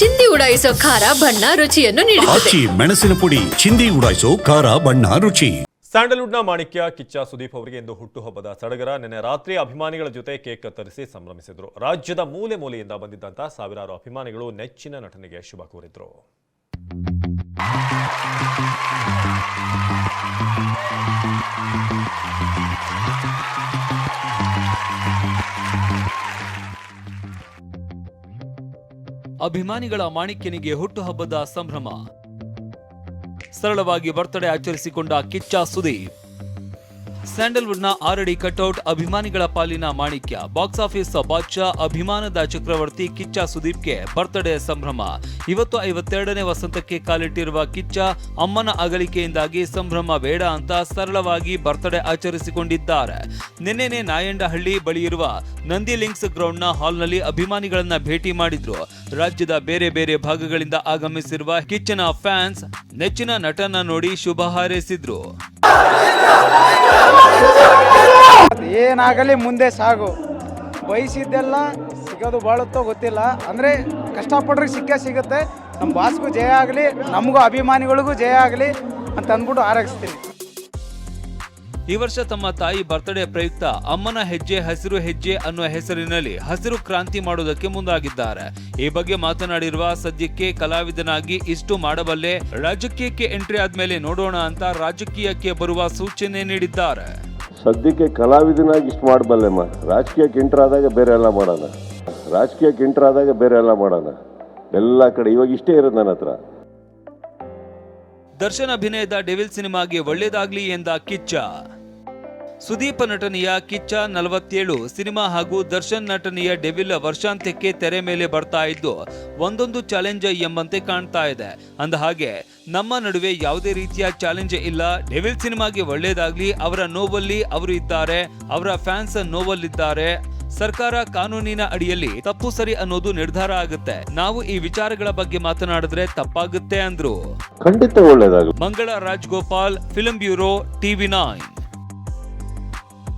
ಚಿಂದಿ ಉಡಾಯಿಸೋ ಖಾರ ಬಣ್ಣ ರುಚಿಯನ್ನು ನೀಡುತ್ತದೆ. ಆಚಿ ಮೆಣಸಿನ ಪುಡಿ ಚಿಂದಿ ಉಡಾಯಿಸೋ ಖಾರ ಬಣ್ಣ ರುಚಿ. ಸ್ಯಾಂಡಲ್ವುಡ್ನ ಮಾಣಿಕ್ಯ ಕಿಚ್ಚ ಸುದೀಪ್ ಅವರಿಗೆ ಇಂದು ಹುಟ್ಟುಹಬ್ಬದ ಸಡಗರ. ನಿನ್ನೆ ರಾತ್ರಿ ಅಭಿಮಾನಿಗಳ ಜೊತೆ ಕೇಕ್ ಕತ್ತರಿಸಿ ಸಂಭ್ರಮಿಸಿದರು. ರಾಜ್ಯದ ಮೂಲೆ ಮೂಲೆಯಿಂದ ಬಂದಿದ್ದಂತಹ ಸಾವಿರಾರು ಅಭಿಮಾನಿಗಳು ನೆಚ್ಚಿನ ನಟನೆಗೆ ಶುಭ ಕೋರಿದ್ರು. ಅಭಿಮಾನಿಗಳ ಮಾಣಿಕ್ಯನಿಗೆ ಹುಟ್ಟುಹಬ್ಬದ ಸಂಭ್ರಮ. ಸರಳವಾಗಿ ಬರ್ತಡೇ ಆಚರಿಸಿಕೊಂಡ ಕಿಚ್ಚ ಸುದೀಪ್. ಸ್ಯಾಂಡಲ್ವುಡ್ನ ಆರಡಿ ಕಟೌಟ್ ಅಭಿಮಾನಿಗಳ ಪಾಲಿನ ಮಾಣಿಕ್ಯ. ಬಾಕ್ಸ್ ಆಫೀಸ್ ಬಾದ್ಶಾ ಅಭಿಮಾನದ ಚಕ್ರವರ್ತಿ ಕಿಚ್ಚ ಸುದೀಪ್ಗೆ ಬರ್ತಡೇ ಸಂಭ್ರಮ. ಇವತ್ತು ಐವತ್ತೆರಡನೇ ವಸಂತಕ್ಕೆ ಕಾಲಿಟ್ಟಿರುವ ಕಿಚ್ಚ ಅಮ್ಮನ ಅಗಲಿಕೆಯಿಂದಾಗಿ ಸಂಭ್ರಮ ಬೇಡ ಅಂತ ಸರಳವಾಗಿ ಬರ್ತಡೇ ಆಚರಿಸಿಕೊಂಡಿದ್ದಾರೆ. ನಿನ್ನೆನೆ ನಾಯಂಡಹಳ್ಳಿ ಬಳಿ ಇರುವ ನಂದಿ ಲಿಂಕ್ಸ್ ಗ್ರೌಂಡ್ನ ಹಾಲ್ನಲ್ಲಿ ಅಭಿಮಾನಿಗಳನ್ನ ಭೇಟಿ ಮಾಡಿದ್ರು. ರಾಜ್ಯದ ಬೇರೆ ಬೇರೆ ಭಾಗಗಳಿಂದ ಆಗಮಿಸಿರುವ ಕಿಚ್ಚನ ಫ್ಯಾನ್ಸ್ ನೆಚ್ಚಿನ ನಟನ ನೋಡಿ ಶುಭ ಹಾರೈಸಿದ್ರು. ಏನಾಗಲಿ ಮುಂದೆ ಸಾಗು. ಬಯಸಿದ್ದೆಲ್ಲ ಸಿಗೋದು ಬಾಳುತ್ತೋ ಗೊತ್ತಿಲ್ಲ. ಅಂದರೆ ಕಷ್ಟಪಟ್ರಿಗೆ ಸಿಕ್ಕೇ ಸಿಗುತ್ತೆ. ನಮ್ಮ ಬಾಸ್ಗೂ ಜಯ ಆಗಲಿ, ನಮಗೂ ಅಭಿಮಾನಿಗಳಿಗೂ ಜಯ ಆಗಲಿ ಅಂತ ಅಂದ್ಬಿಟ್ಟು ಆರೈಸ್ತೀನಿ. ಈ ವರ್ಷ ತಮ್ಮ ತಾಯಿ ಬರ್ತ್ಡೇ ಪ್ರಯುಕ್ತ ಅಮ್ಮನ ಹೆಜ್ಜೆ, ಹಸಿರು ಹೆಜ್ಜೆ ಅನ್ನುವ ಹೆಸರಿನಲ್ಲಿ ಹಸಿರು ಕ್ರಾಂತಿ ಮಾಡೋದಕ್ಕೆ ಮುಂದಾಗಿದ್ದಾರೆ. ಈ ಬಗ್ಗೆ ಮಾತನಾಡಿರುವ ಸದ್ಯಕ್ಕೆ ಕಲಾವಿದನಾಗಿ ಇಷ್ಟು ಮಾಡಬಲ್ಲೆ, ರಾಜಕೀಯಕ್ಕೆ ಎಂಟ್ರಿ ಆದ್ಮೇಲೆ ನೋಡೋಣ ಅಂತ ರಾಜಕೀಯಕ್ಕೆ ಬರುವ ಸೂಚನೆ ನೀಡಿದ್ದಾರೆ. ಸದ್ಯಕ್ಕೆ ಕಲಾವಿದನಾಗಿ ಇಷ್ಟು ಮಾಡಬಲ್ಲೆಮ್ಮ ರಾಜಕೀಯಕ್ಕೆ ಎಂಟ್ರ್ ಆದಾಗ ಬೇರೆ ಎಲ್ಲ ಮಾಡೋಣ. ರಾಜಕೀಯಕ್ಕೆ ಎಂಟ್ರ್ ಆದಾಗ ಬೇರೆ ಎಲ್ಲ ಮಾಡೋಣ. ಎಲ್ಲ ಕಡೆ ಇವಾಗ ಇಷ್ಟೇ ಇರೋದು ನನ್ನ ಹತ್ರ. ದರ್ಶನ್ ಅಭಿನಯದ ಡೆವಿಲ್ ಸಿನಿಮಾಗೆ ಒಳ್ಳೇದಾಗ್ಲಿ ಎಂದ ಕಿಚ್ಚ. ಸುದೀಪ ನಟನೆಯ ಕಿಚ್ಚ ನಲವತ್ತೇಳು ಸಿನಿಮಾ ಹಾಗೂ ದರ್ಶನ್ ನಟನೆಯ ಡೆವಿಲ್ ವರ್ಷಾಂತ್ಯಕ್ಕೆ ತೆರೆ ಮೇಲೆ ಬರ್ತಾ ಇದ್ದು ಒಂದೊಂದು ಚಾಲೆಂಜ್ ಎಂಬಂತೆ ಕಾಣ್ತಾ ಇದೆ. ಅಂದ ಹಾಗೆ ನಮ್ಮ ನಡುವೆ ಯಾವುದೇ ರೀತಿಯ ಚಾಲೆಂಜ್ ಇಲ್ಲ. ಡೆವಿಲ್ ಸಿನಿಮಾಗೆ ಒಳ್ಳೇದಾಗ್ಲಿ ಅವರ ನೋವಲ್ಲಿ ಅವರು ಇದ್ದಾರೆ ಅವರ ಫ್ಯಾನ್ಸ್ ನೋವಲ್ಲಿದ್ದಾರೆ. ಸರ್ಕಾರ ಕಾನೂನಿನ ಅಡಿಯಲ್ಲಿ ತಪ್ಪು ಸರಿ ಅನ್ನೋದು ನಿರ್ಧಾರ ಆಗುತ್ತೆ. ನಾವು ಈ ವಿಚಾರಗಳ ಬಗ್ಗೆ ಮಾತನಾಡಿದ್ರೆ ತಪ್ಪಾಗುತ್ತೆ ಅಂದ್ರು. ಖಂಡಿತ ಒಳ್ಳೇದಾಗ Mangala Raj Gopal film bureau TV nine.